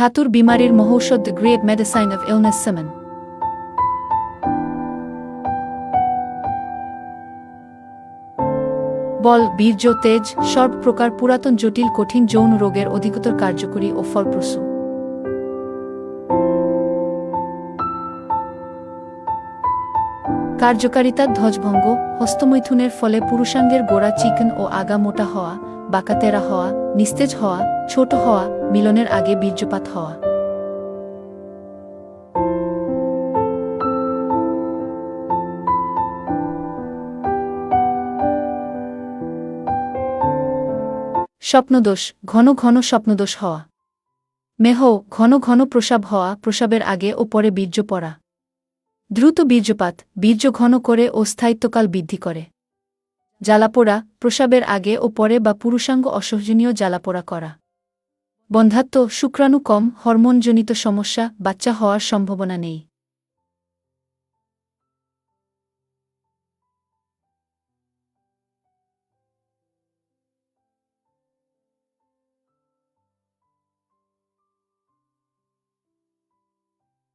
ধাতুর বিমারির মহৌষধ great medicine of illness semen বল, বীর্য, তেজ সর্ব প্রকার পুরাতন জটিল কঠিন যৌন রোগের অধিকতর কার্যকরী ও ফলপ্রসূ। কার্যকারিতা ধ্বজভঙ্গ, হস্তমৈথুনের ফলে পুরুষাঙ্গের গোড়া চিকন ও আগা মোটা হওয়া, বাঁকাতেরা হওয়া, নিস্তেজ হওয়া, ছোট হওয়া, মিলনের আগে বীর্যপাত হওয়া। স্বপ্নদোষ, ঘন ঘন স্বপ্নদোষ হওয়া। মেহ, ঘন ঘন প্রসাব হওয়া, প্রসাবের আগে ও পরে বীর্য পড়া। দ্রুত বীর্যপাত, বীর্য ঘন করে ও স্থায়িত্বকাল বৃদ্ধি করে। জ্বালাপোড়া, প্রসাবের আগে ও পরে বা পুরুষাঙ্গ অসহজনীয় জ্বালাপোড়া করা। বন্ধাত্ম শুক্রাণু কম, হরমোনজনিত সমস্যা, বাচ্চা হওয়ার সম্ভাবনা নেই।